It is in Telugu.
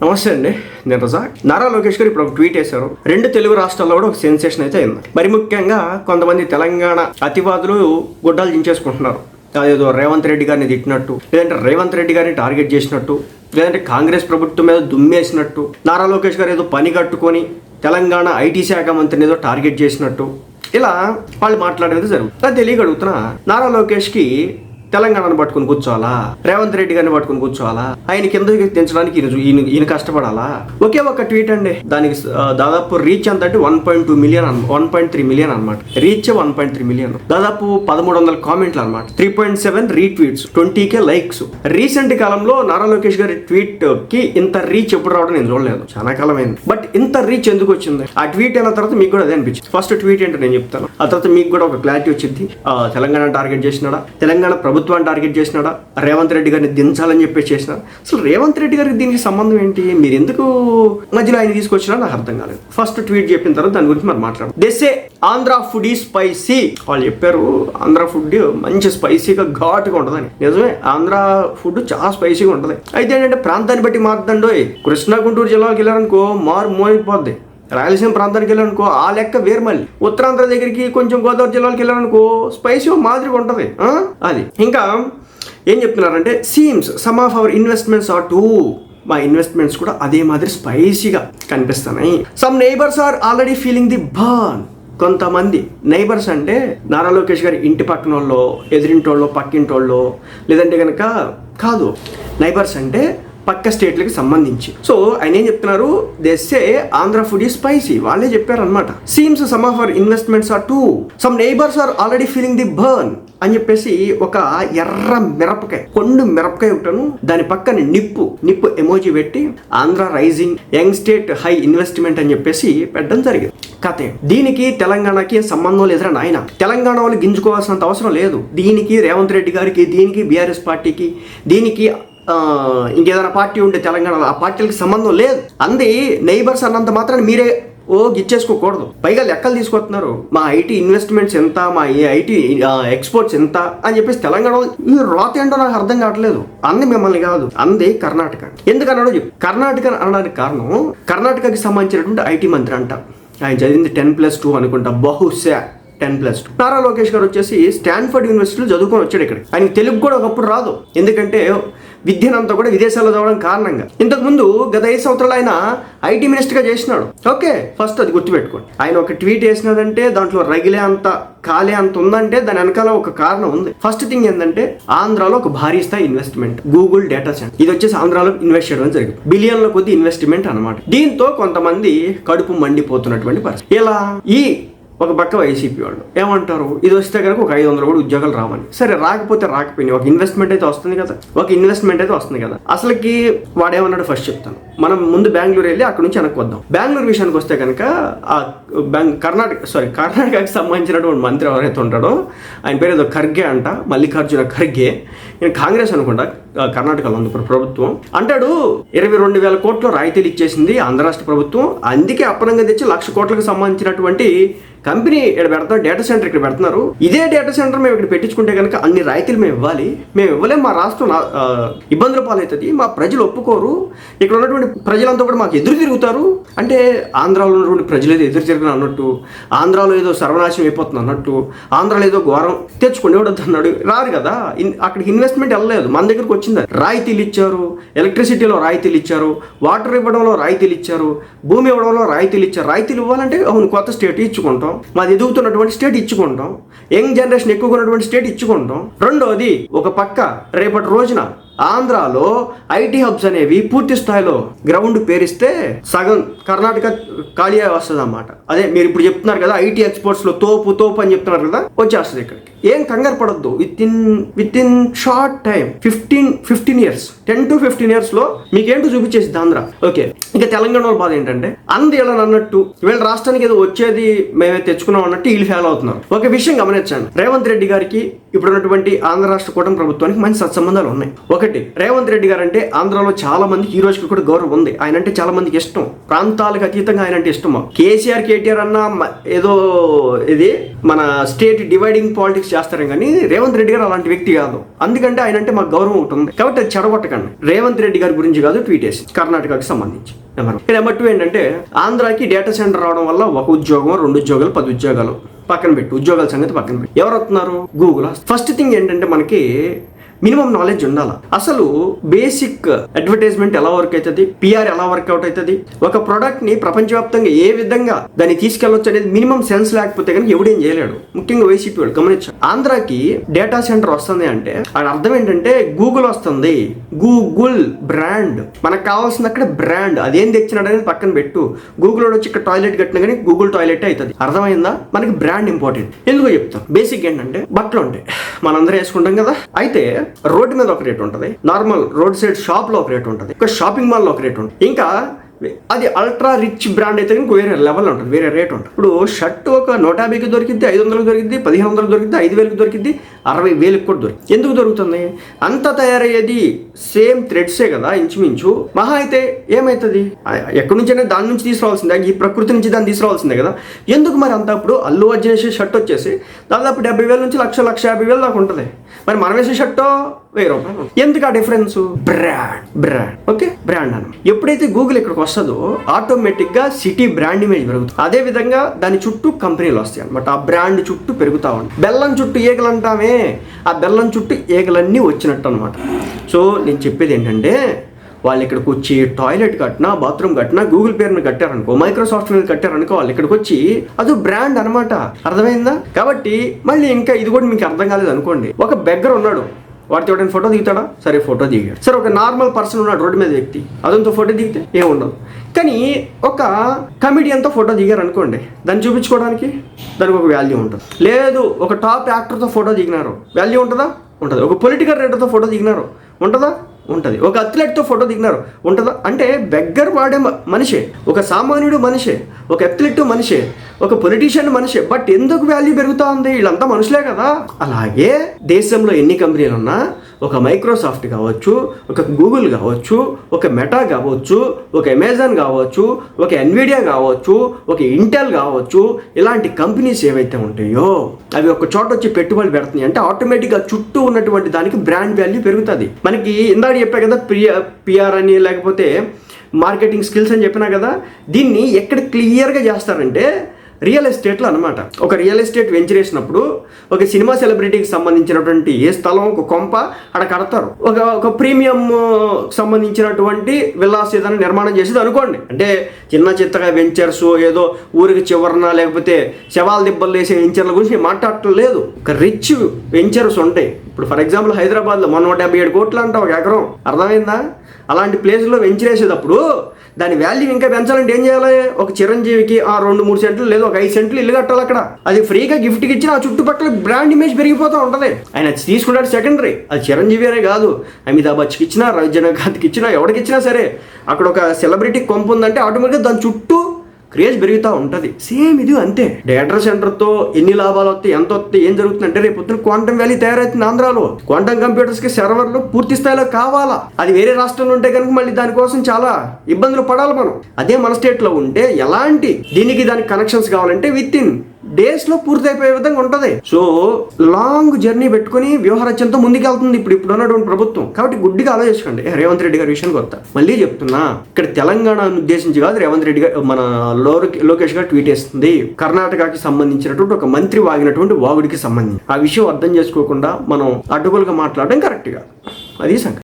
నమస్తే అండి నేను రజాక్ నారా లోకేష్ గారు ఇప్పుడు ఒక ట్వీట్ వేశారు రెండు తెలుగు రాష్ట్రాల్లో కూడా ఒక సెన్సేషన్ అయితే అయింది. మరి ముఖ్యంగా కొంతమంది తెలంగాణ అతివాదులు గుడ్డలు దించేసుకుంటున్నారు అదేదో రేవంత్ రెడ్డి గారిని తిట్టినట్టు లేదంటే రేవంత్ రెడ్డి గారిని టార్గెట్ చేసినట్టు లేదంటే కాంగ్రెస్ ప్రభుత్వం మీద దుమ్మేసినట్టు నారా లోకేష్ గారు ఏదో పని కట్టుకొని తెలంగాణ ఐటీ శాఖ మంత్రిని ఏదో టార్గెట్ చేసినట్టు ఇలా వాళ్ళు మాట్లాడేది జరుగుతుంది. అది నారా లోకేష్కి తెలంగాణను పట్టుకుని కూర్చోవాలా? రేవంత్ రెడ్డి గారిని పట్టుకుని కూర్చోవాలా? ఆయన కిందకి దించడానికి ఈయన ఈయన కష్టపడాలా? ఒకే ఒక ట్వీట్ అండి. దానికి దాదాపు రీచ్ ఎంత అంటే one point two million one point three million అనమాట reach one point three million. దాదాపు పదమూడు వందల కామెంట్లు అనమాట three point seven retweets twenty K likes. Recent కాలంలో నారా లోకేష్ గారి ట్వీట్కి ఇంత రీచ్ ఎప్పుడు రావడం నేను చూడలేదు. చాలా కాలం అయింది బట్ ఇంత రీచ్ ఎందుకు వచ్చింది? ఆ ట్వీట్ అయిన తర్వాత మీకు కూడా అదే అనిపించింది. ఫస్ట్ ట్వీట్ ఏంటో నేను చెప్తాను. ఆ తర్వాత మీకు కూడా ఒక క్లారిటీ వచ్చింది. తెలంగాణ టార్గెట్ చేసినాడా? తెలంగాణ ప్రభుత్వం ప్రభుత్వాన్ని టార్గెట్ చేసినాడా? రేవంత్ రెడ్డి గారిని దించాలని చెప్పేసి చేసినాడు? అసలు రేవంత్ రెడ్డి గారికి దీనికి సంబంధం ఏంటి? మీరు ఎందుకు మధ్యలో ఆయన తీసుకొచ్చినా నాకు అర్థం కాలేదు. ఫస్ట్ ట్వీట్ చెప్పిన తర్వాత దాని గురించి మనం మాట్లాడదాం. దెస్సే ఆంధ్ర ఫుడ్ ఈ స్పైసీ. వాళ్ళు చెప్పారు ఆంధ్ర ఫుడ్ మంచి స్పైసీగా ఘాటుగా ఉంటుందని. నిజమే ఆంధ్ర ఫుడ్ చాలా స్పైసీగా ఉంటుంది. అయితే ఏంటంటే ప్రాంతాన్ని బట్టి మారుతుండోయ్ కృష్ణా గుంటూరు జిల్లాకి వెళ్ళారనుకో మారు మోయిపోద్ది. రాయలసీమ ప్రాంతానికి వెళ్ళారనుకో ఆ లెక్క వేరు మళ్ళీ ఉత్తరాంధ్ర దగ్గరికి కొంచెం గోదావరి జిల్లాలకు వెళ్ళాలనుకో స్పైసీ మాదిరిగా ఉంటుంది అది. ఇంకా ఏం చెప్తున్నారంటే seems some of our investments are too మా ఇన్వెస్ట్మెంట్స్ కూడా అదే మాదిరి స్పైసీగా కనిపిస్తున్నాయి. Some neighbours are already feeling the burn కొంతమంది నైబర్స్ అంటే నారా లోకేష్ గారి ఇంటి పక్కన వాళ్ళు ఎదిరింటోళ్ళు పక్కింటోళ్ళు లేదంటే కనుక కాదు. నైబర్స్ అంటే పక్క స్టేట్లకి సంబంధించి. సో ఆయన ఏం చెప్తున్నారు? దెస్సే ఆంధ్ర ఫుడ్ ఈ స్పైసీ వాళ్ళే చెప్పారనమాట seems some of our investments are too some neighbours are already feeling the burn అని చెప్పేసి ఒక ఎర్ర మిరపకాయ కొండు మిరపకాయ ఒకటను దాని పక్కన నిప్పు నిప్పు ఎమోజీ పెట్టి Andhra rising young state high investment అని చెప్పేసి పెట్టడం జరిగింది. కథ దీనికి తెలంగాణకి సంబంధం లేదురా నాయన. తెలంగాణ వాళ్ళు గింజుకోవాల్సినంత అవసరం లేదు. దీనికి రేవంత్ రెడ్డి గారికి దీనికి బీఆర్ఎస్ పార్టీకి దీనికి ఇంకేదైనా పార్టీ ఉంటే తెలంగాణలో ఆ పార్టీలకు సంబంధం లేదు. అంది నైబర్స్ అన్నంత మాత్రాన్ని మీరే ఓ గిచ్చేసుకోకూడదు. పైగా లెక్కలు తీసుకొస్తున్నారు. మా ఐటీ ఇన్వెస్ట్మెంట్స్ ఎంత మా ఐటీ ఎక్స్పోర్ట్స్ ఎంత అని చెప్పేసి తెలంగాణ ఈ రోత ఏంటో నాకు అర్థం కావట్లేదు. అంది మిమ్మల్ని కాదు అంది కర్ణాటక. ఎందుకన్నాడో చెప్పు. కర్ణాటక అనడానికి కారణం కర్ణాటకకి సంబంధించినటువంటి ఐటీ మంత్రి అంట. ఆయన చదివింది టెన్ ప్లస్ టూ అనుకుంటా బహుశా ten plus two Nara Lokesh గారు వచ్చేసి స్టాన్ఫర్డ్ యూనివర్సిటీలో చదువుకొని వచ్చాడు ఇక్కడ ఆయనకి తెలుగు కూడా ఒకప్పుడు రాదు. ఎందుకంటే విద్యనంతా కూడా విదేశాల్లో చదవడం కారణంగా. ఇంతకుముందు గత ఐదు సంవత్సరాలు ఆయన ఐటీ మినిస్టర్గా చేసినాడు. ఓకే ఫస్ట్ అది గుర్తుపెట్టుకోండి. ఆయన ఒక ట్వీట్ వేసినాడంటే దాంట్లో రగిలే అంత కాలే అంత ఉందంటే దాని వెనకాల ఒక కారణం ఉంది. ఫస్ట్ థింగ్ ఏంటంటే ఆంధ్రాలో ఒక భారీ స్థాయి ఇన్వెస్ట్మెంట్ గూగుల్ డేటా సెంటర్. ఇది వచ్చేసి ఆంధ్రాలో ఇన్వెస్ట్ చేయడం జరిగింది. బిలియన్ల కొద్ది ఇన్వెస్ట్మెంట్ అన్నమాట. దీంతో కొంతమంది కడుపు మండిపోతున్నటువంటి పరిస్థితి. ఇలా ఈ ఒక పక్క వైసీపీ వాళ్ళు. ఏమంటారు? ఇది వస్తే కనుక ఒక ఐదు వందలు కూడా ఉద్యోగాలు రావని సరే రాకపోతే రాకపోయింది. ఒక ఇన్వెస్ట్మెంట్ అయితే వస్తుంది కదా. ఒక ఇన్వెస్ట్మెంట్ అయితే వస్తుంది కదా. అసలుకి వాడేమన్నాడు? ఫస్ట్ చెప్తాను. మనం ముందు బెంగళూరు వెళ్ళి అక్కడ నుంచి వెనక్కి వద్దాం బెంగళూరు విషయానికి వస్తే కనుక ఆ బెంగ్ కర్ణాటక సారీ కర్ణాటకకి సంబంధించినటువంటి మంత్రి ఎవరైతే ఉంటాడో ఆయన పేరు ఏదో ఖర్గే అంట మల్లికార్జున ఖర్గే. నేను కాంగ్రెస్ అనుకుంటా కర్ణాటకలో ఉంది ఇప్పుడు ప్రభుత్వం. అంటాడు ఇరవై రెండు వేల కోట్లు రాయితీలు ఇచ్చేసింది ఆంధ్ర రాష్ట్ర ప్రభుత్వం. అందుకే అప్పనంగా తెచ్చి లక్ష కోట్లకు సంబంధించినటువంటి కంపెనీ ఇక్కడ పెడతాం డేటా సెంటర్ ఇక్కడ పెడుతున్నారు. ఇదే డేటా సెంటర్ మేము ఇక్కడ పెట్టించుకుంటే కనుక అన్ని రాయితీలు మేము ఇవ్వాలి. మేము ఇవ్వలేము మా రాష్ట్రం నా- ఇబ్బందుల పాలవుతుంది. మా ప్రజలు ఒప్పుకోరు. ఇక్కడ ఉన్నటువంటి ప్రజలంతా కూడా మాకు ఎదురు తిరుగుతారు. అంటే ఆంధ్రాలో ఉన్నటువంటి ప్రజలు ఏదో ఎదురు తిరగను అన్నట్టు ఆంధ్రాలో ఏదో సర్వనాశనం అయిపోతుంది అన్నట్టు ఆంధ్రాలో ఏదో ఘోరం తెచ్చుకుని ఎవడొద్దు అన్నాడు. రారు కదా. అక్కడికి ఇన్వెస్ట్మెంట్ వెళ్ళలేదు. మన దగ్గరకు వచ్చింది రాయితీలు ఇచ్చారు. ఎలక్ట్రిసిటీలో రాయితీలు ఇచ్చారు. వాటర్ ఇవ్వడంలో రాయితీలు ఇచ్చారు. భూమి ఇవ్వడంలో రాయితీలు ఇచ్చారు. రాయితీలు ఇవ్వాలంటే అవును కొత్త స్టేట్ ఇచ్చుకుంటాం. మాది ఎదుగుతున్నటువంటి స్టేట్ ఇచ్చుకుంటాం. యంగ్ జనరేషన్ ఎక్కువగా ఉన్నటువంటి స్టేట్ ఇచ్చుకుంటాం. రెండోది ఒక పక్క రేపటి రోజున ఆంధ్రాలో ఐటీ హబ్స్ అనేవి పూర్తి స్థాయిలో గ్రౌండ్ పేరిస్తే సగం కర్ణాటక ఖాళీ వస్తుంది అన్నమాట అదే మీరు ఇప్పుడు చెప్తున్నారు కదా ఐటీ ఎక్స్పోర్ట్స్లో తోపు తోపు అని చెప్తున్నారు కదా వచ్చేస్తుంది ఇక్కడికి. ఏం కంగారు పడద్దు. Within within short time fifteen fifteen years ten to fifteen ఇయర్స్లో మీకేంటో చూపించేసింది ఆంధ్ర. ఓకే ఇంకా తెలంగాణ వాళ్ళ బాధ ఏంటంటే అంది ఇలా అన్నట్టు వీళ్ళ రాష్ట్రానికి ఏదో వచ్చేది మేమే తెచ్చుకున్నాం అన్నట్టు వీళ్ళు ఫెయిల్ అవుతున్నారు. ఒక విషయం గమనించాను రేవంత్ రెడ్డి గారికి ఇప్పుడు ఉన్నటువంటి ఆంధ్ర రాష్ట్ర కూటమి ప్రభుత్వానికి మంచి సత్సంబంధాలు ఉన్నాయి. ఒక ఒకటి రేవంత్ రెడ్డి గారు అంటే ఆంధ్రాలో చాలా మంది ఈ రోజుకి కూడా గౌరవం ఉంది. ఆయన అంటే చాలా మందికి ఇష్టం. ప్రాంతాలకు అతీతంగా ఆయన అంటే ఇష్టం కేసీఆర్ కేటీఆర్ అన్న ఏదో ఇది మన స్టేట్ డివైడింగ్ పాలిటిక్స్ చేస్తారు కానీ రేవంత్ రెడ్డి గారు అలాంటి వ్యక్తి కాదు. అందుకంటే ఆయన అంటే మాకు గౌరవం ఒకటి ఉంది. కాబట్టి అది చెడగొట్టకండి. రేవంత్ రెడ్డి గారి గురించి కాదు ట్వీట్ వేసి కర్ణాటకకి సంబంధించి. నెంబర్ నెంబర్ టూ ఏంటంటే ఆంధ్రాకి డేటా సెంటర్ రావడం వల్ల ఒక ఉద్యోగం రెండు ఉద్యోగాలు పది ఉద్యోగాలు పక్కన పెట్టు. ఉద్యోగాల సంగతి పక్కన పెట్టు. ఎవరు వస్తున్నారు? గూగుల్. ఫస్ట్ థింగ్ ఏంటంటే మనకి మినిమం నాలెడ్జ్ ఉండాలి? అసలు బేసిక్ అడ్వర్టైజ్మెంట్ ఎలా వర్క్ అవుతుంది పిఆర్ ఎలా వర్కౌట్ అవుతుంది ఒక ప్రోడక్ట్ని ప్రపంచవ్యాప్తంగా ఏ విధంగా దాన్ని తీసుకెళ్ళొచ్చు అనేది మినిమం సెన్స్ లేకపోతే కనుక ఎవడేం చేయలేడు. ముఖ్యంగా వైసీపీ వాళ్ళు గమనించారు ఆంధ్రాకి డేటా సెంటర్ వస్తుంది అంటే అది అర్థం ఏంటంటే గూగుల్ వస్తుంది. గూగుల్ బ్రాండ్ మనకు కావాల్సింది అక్కడ బ్రాండ్ అదేం తెచ్చినాడు అనేది పక్కన పెట్టు. గూగుల్ వచ్చి ఇక్కడ టాయిలెట్ కట్టినా కానీ గూగుల్ టాయిలెట్ అవుతుంది అర్థమైందా? మనకి బ్రాండ్ ఇంపార్టెంట్ ఎందుకో చెప్తాం. బేసిక్ ఏంటంటే బట్టలు ఉంటాయి. మనందరూ వేసుకుంటాం కదా. అయితే రోడ్డు మీద ఒక రేట్ ఉంటుంది. నార్మల్ రోడ్ సైడ్ షాప్లో ఒక రేట్ ఉంటుంది. ఇంకా షాపింగ్ మాల్లో ఒక రేట్ ఉంటుంది. ఇంకా అది అల్ట్రా రిచ్ బ్రాండ్ అయితే ఇంకో వేరే లెవెల్ ఉంటుంది వేరే రేట్ ఉంటుంది. ఇప్పుడు షర్ట్ ఒక నూట యాభైకి దొరికిద్ది ఐదు వందలకు దొరికిద్ది పదిహేను వందలకు దొరికిద్ది ఐదు వేలకు దొరికిద్ది అరవై వేలకు కూడా దొరికింది ఎందుకు దొరుకుతుంది? అంత తయారయ్యేది సేమ్ థ్రెడ్సే కదా ఇంచుమించు. మహా అయితే ఏమవుతుంది ఎక్కడి నుంచైనా దాని నుంచి తీసుకురావాల్సిందే ఈ ప్రకృతి నుంచి దాన్ని తీసుకురావాల్సిందే కదా. ఎందుకు మరి అంత అప్పుడు అల్లు అర్జున్ షర్ట్ వచ్చేసి దాదాపు డెబ్బై వేల నుంచి లక్ష లక్ష యాభై వేలు దాకా ఉంటుంది. మరి మనం వేసే షర్టో వెయ్యి రూపాయలు. ఎందుకు ఆ difference? Brand brand. Okay? Brand అని ఎప్పుడైతే గూగుల్ ఇక్కడికి వస్తుందో ఆటోమేటిక్గా సిటీ బ్రాండ్ ఇమేజ్ పెరుగుతుంది. అదే విధంగా దాని చుట్టూ కంపెనీలు వస్తాయి అనమాట ఆ బ్రాండ్ చుట్టూ పెరుగుతా ఉంటాయి బెల్లం చుట్టూ ఈగలు అంటామే ఆ బెల్లం చుట్టూ ఈగలన్నీ వచ్చినట్టు అనమాట సో నేను చెప్పేది ఏంటంటే వాళ్ళు ఇక్కడికి వచ్చి టాయిలెట్ కట్టినా బాత్రూమ్ కట్టినా గూగుల్ పేరును కట్టారనుకో మైక్రోసాఫ్ట్ మీద కట్టారనుకో వాళ్ళు ఇక్కడికి వచ్చి అది బ్రాండ్ అనమాట అర్థమైందా? కాబట్టి మళ్ళీ ఇంకా ఇది కూడా మీకు అర్థం కాలేదు అనుకోండి. ఒక బెగ్గర్ ఉన్నాడు. వాడితో ఎవడైనా ఫోటో దిగుతాడా? సరే ఫోటో దిగాడు. సరే ఒక నార్మల్ పర్సన్ ఉన్నాడు రోడ్డు మీద వ్యక్తి. అదంతా ఫోటో దిగితే ఏముండదు. కానీ ఒక కమిడియన్తో ఫోటో దిగారు అనుకోండి దాన్ని చూపించుకోవడానికి దానికి ఒక వాల్యూ ఉంటుంది. లేదు ఒక టాప్ యాక్టర్తో ఫోటో దిగినారు. వాల్యూ ఉంటుందా? ఉంటుంది. ఒక పొలిటికల్ రైటర్తో ఫోటో దిగినారు. ఉంటుందా? ఉంటుంది. ఒక అథ్లెట్తో ఫోటో దిగినారు. ఉంటుందా? అంటే బెగ్గర్ వాడే మ- మనిషే. ఒక సామాన్యుడు మనిషే. ఒక అథ్లెట్ మనిషే. ఒక పొలిటీషియన్ మనిషే. బట్ ఎందుకు వాల్యూ పెరుగుతూ ఉంది? వీళ్ళంతా మనుషులే కదా. అలాగే దేశంలో ఎన్ని కంపెనీలు ఉన్నా ఒక మైక్రోసాఫ్ట్ కావచ్చు ఒక గూగుల్ కావచ్చు ఒక మెటా కావచ్చు ఒక అమెజాన్ కావచ్చు ఒక ఎన్విడియా కావచ్చు ఒక ఇంటెల్ కావచ్చు ఇలాంటి కంపెనీస్ ఏవైతే ఉంటాయో అవి ఒక చోట వచ్చి పెట్టుబడి పెడుతున్నాయి. అంటే ఆటోమేటిక్గా చుట్టూ ఉన్నటువంటి దానికి బ్రాండ్ వాల్యూ పెరుగుతుంది. మనకి ఇందాక చెప్పా కదా పిఆర్ పిఆర్ అని లేకపోతే మార్కెటింగ్ స్కిల్స్ అని చెప్పినా కదా దీన్ని ఎక్కడ క్లియర్గా చేస్తారంటే రియల్ ఎస్టేట్లో అనమాట ఒక రియల్ ఎస్టేట్ వెంచర్ వేసినప్పుడు ఒక సినిమా సెలబ్రిటీకి సంబంధించినటువంటి ఏ స్థలం ఒక కొంప అక్కడ కడతారు. ఒక ఒక ప్రీమియం సంబంధించినటువంటి విల్లాస్ ఏదైనా నిర్మాణం చేసేది అనుకోండి. అంటే చిన్న చిత్తగా వెంచర్స్ ఏదో ఊరికి చివరన లేకపోతే శవాల దిబ్బలు వేసే వెంచర్ల గురించి నేను మాట్లాడటం లేదు. ఒక రిచ్ వెంచర్స్ ఉంటాయి. ఇప్పుడు ఫర్ ఎగ్జాంపుల్ హైదరాబాద్లో మొన్న నూట డెబ్బై ఏడు కోట్లు అంట ఒక ఎకరం. అర్థమైందా? అలాంటి ప్లేస్లో వెంచర్ వేసేటప్పుడు దాని వాల్యూ ఇంకా పెంచాలంటే ఏం చేయాలి? ఒక చిరంజీవికి ఆ రెండు మూడు సెంట్లు లేదా ఒక ఐదు సెంట్లు ఇల్లు కట్టాలి అక్కడ. అది ఫ్రీగా గిఫ్ట్కి ఇచ్చిన ఆ చుట్టుపక్కల బ్రాండ్ ఇమేజ్ పెరిగిపోతూ ఉంటుంది. ఆయన తీసుకున్నాడు సెకండరీ అది చిరంజీవి అనే కాదు. అమితాబ్ బచ్చన్కి ఇచ్చినా రవిజనకాంత్కి ఇచ్చినా ఎవరికి ఇచ్చినా సరే అక్కడ ఒక సెలబ్రిటీ కొంపు ఉందంటే ఆటోమేటిక్గా దాని చుట్టూ క్రేజ్ పెరుగుతూ ఉంటుంది. సేమ్ ఇది అంతే. డేటా సెంటర్తో ఎన్ని లాభాలు వస్తాయి ఎంత వస్తాయి ఏం జరుగుతుందంటే రేపు పొద్దున క్వాంటమ్ వ్యాలీ తయారవుతుంది ఆంధ్రాలో. క్వాంటమ్ కంప్యూటర్స్కి సర్వర్లు పూర్తి స్థాయిలో కావాలా? అది వేరే రాష్ట్రంలో ఉంటే కనుక మళ్ళీ దానికోసం చాలా ఇబ్బందులు పడాలి మనం. అదే మన స్టేట్లో ఉంటే ఎలాంటి దీనికి దానికి కనెక్షన్స్ కావాలంటే విత్ ఇన్ డేస్లో పూర్తి అయిపోయే విధంగా ఉంటది. సో లాంగ్ జర్నీ పెట్టుకుని వ్యూహరచనతో ముందుకెళ్తుంది ఇప్పుడు ఇప్పుడు ఉన్నటువంటి ప్రభుత్వం. కాబట్టి గుడ్డిగా ఆలోచించుకోండి. రేవంత్ రెడ్డి గారి విషయానికి వస్తా. మళ్ళీ చెప్తున్నా ఇక్కడ తెలంగాణను ఉద్దేశించి కాదు రేవంత్ రెడ్డి గారు మన లోకేష్ గారు ట్వీట్ చేస్తుంది. కర్ణాటకకి సంబంధించినటువంటి ఒక మంత్రి వాగినటువంటి వాగుడికి సంబంధించి. ఆ విషయం అర్థం చేసుకోకుండా మనం అడ్డుగోలుగా మాట్లాడడం కరెక్ట్గా. అది సంగతి.